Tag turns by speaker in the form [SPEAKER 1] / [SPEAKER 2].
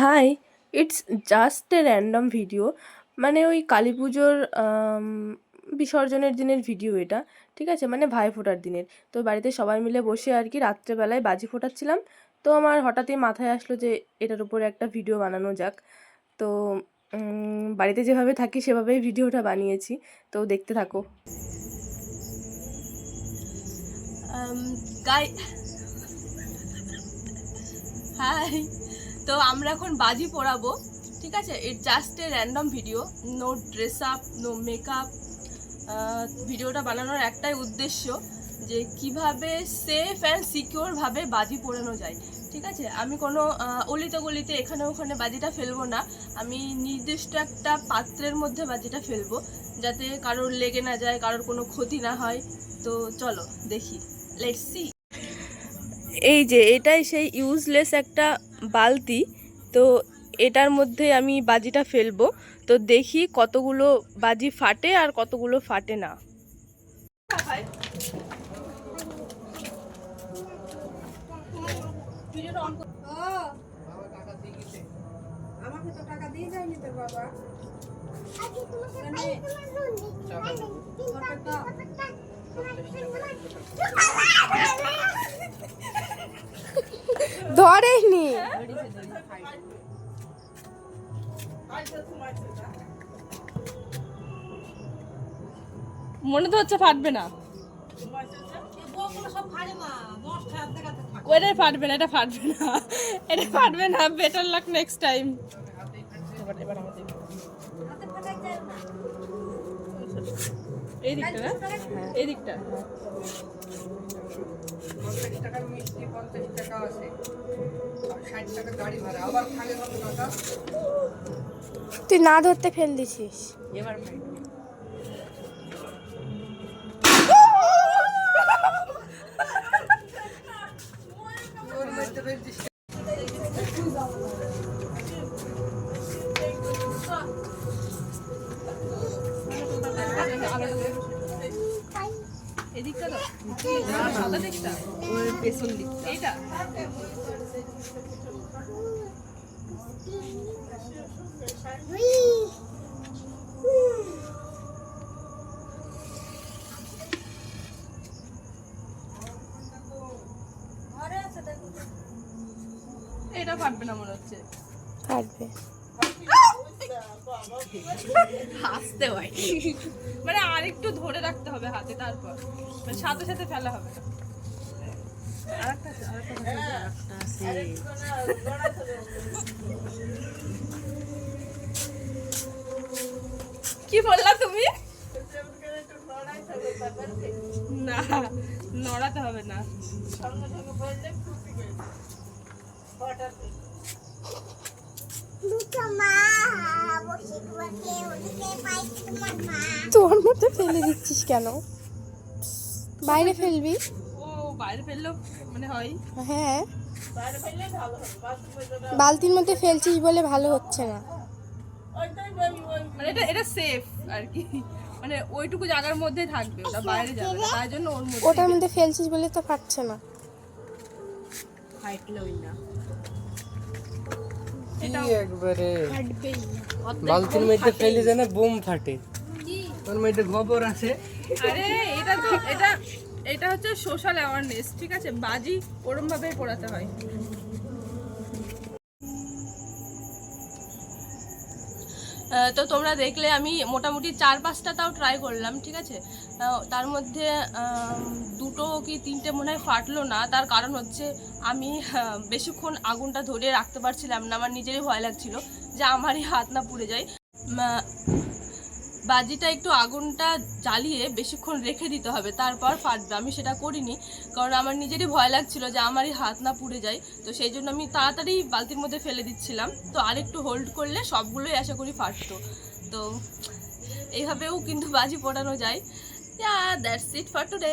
[SPEAKER 1] Hi it's just a random video মানে ওই কালী পুজোর বিসর্জনের দিনের ভিডিও এটা, ঠিক আছে? মানে ভাইফোঁটার দিনের। তো বাড়িতে সবাই মিলে বসে আর কি রাত্রেবেলায় বাজি ফোটাচ্ছিলাম। তো আমার হঠাৎই মাথায় আসলো যে এটার উপরে একটা ভিডিও বানানো যাক। তো বাড়িতে যেভাবে থাকি সেভাবেই ভিডিওটা বানিয়েছি। তো দেখতে থাকো। গাই হাই তো আমরা এখন বাজি পড়াবো, ঠিক আছে? It just a random video no dress up no makeup ভিডিওটা বানানোর একটাই উদ্দেশ্য যে কীভাবে সেফ অ্যান্ড সিকিওরভাবে বাজি পোড়ানো যায়, ঠিক আছে? আমি কোনো অলিতে গলিতে এখানে ওখানে বাজিটা ফেলব না, আমি নির্দিষ্ট একটা পাত্রের মধ্যে বাজিটা ফেলব, যাতে কারোর লেগে না যায়, কারোর কোনো ক্ষতি না হয়। তো চলো, দেখি। লেটস সি এই যে, এটাই সেই ইউজলেস একটা বালতি, তো এটার মধ্যে আমি বাজিটা ফেলব। তো দেখি কতগুলো বাজি ফাটে আর কতগুলো ফাটে না।
[SPEAKER 2] আমাকে তো টাকা দিয়ে যায়নি তোর বাবা
[SPEAKER 1] ধরেনি। মনে তো হচ্ছে ফাটবে না। ওটা ফাটবে না, এটা ফাটবে না। এটা ফাটবে না বেটার লাক নেক্সট টাইম এই দিকটা এই দিকটা।
[SPEAKER 2] পঞ্চাশ টাকা আছে। আর ষাট টাকা গাড়ি ভাড়া। আবার খাগে কত টাকা
[SPEAKER 3] তুই না ধরতে ফেল দিছিস।
[SPEAKER 2] এবার মধ্যে ফেলছিস
[SPEAKER 1] এদিকটা তো সাদা দিকটা
[SPEAKER 2] ওর পেছন দিক
[SPEAKER 1] এইটা। এটা ফাটবে না মনে হচ্ছে।
[SPEAKER 3] ফাটবে।
[SPEAKER 1] হাসতে হয়। মানে আরেকটু ধরে রাখতে হবে হাতে তারপর। মানে সাথে সাথে ফেলা হবে না। কি বললা তুমি? না, নড়াতে হবে না।
[SPEAKER 3] তোর মধ্যে ফেলে দিচ্ছিস কেন? বাইরে ফেলবি?
[SPEAKER 1] ও বাইরে ফেললেও মানে হয়?
[SPEAKER 3] হ্যাঁ। বালতির মধ্যে ফেলছিস বলে ভালো হচ্ছে না।
[SPEAKER 1] মানে এটা এটা সেফ আর কি। মানে ওইটুকু জায়গার মধ্যে থাকবে ওটা বাইরে যাবে জন্য ওর মধ্যে
[SPEAKER 3] ওটার মধ্যে ফেলছিস বলে তো ফাটছে না।
[SPEAKER 4] কি একবারে? বালতির মধ্যে ফেলে যেন বোম ফাটে।
[SPEAKER 2] ওর মধ্যে গোবর আছে।
[SPEAKER 1] আরে এটা তো- এটা এটা হচ্ছে সোশ্যাল অ্যাওয়ারনেস ঠিক আছে? বাজি ওরম ভাবে পড়াতে হয়। তো তোমরা দেখলে আমি মোটামুটি চার পাঁচটা তাও ট্রাই করলাম, ঠিক আছে? তার মধ্যে দুটো কি তিনটে মনে হয় ফাটলো না, তার কারণ হচ্ছে আমি বেশিক্ষণ আগুনটা ধরে রাখতে পারছিলাম না, আমার নিজেরই ভয় লাগছিল যে আমারই হাত না পুড়ে যায়। বাজিটা একটু আগুনটা জ্বালিয়ে বেশিক্ষণ রেখে দিতে হবে। তারপর ফাটবে। আমি সেটা করিনি। কারণ আমার নিজেরই ভয় লাগছিল যে আমারই হাত না পুড়ে যায়। তো সেই জন্য আমি তাড়াতাড়ি বালতির মধ্যে ফেলে দিচ্ছিলাম। তো আর একটু হোল্ড করলে সবগুলোই আশা করি ফাটতো। তো এইভাবেও কিন্তু বাজি পোড়ানো যায়। That's it for today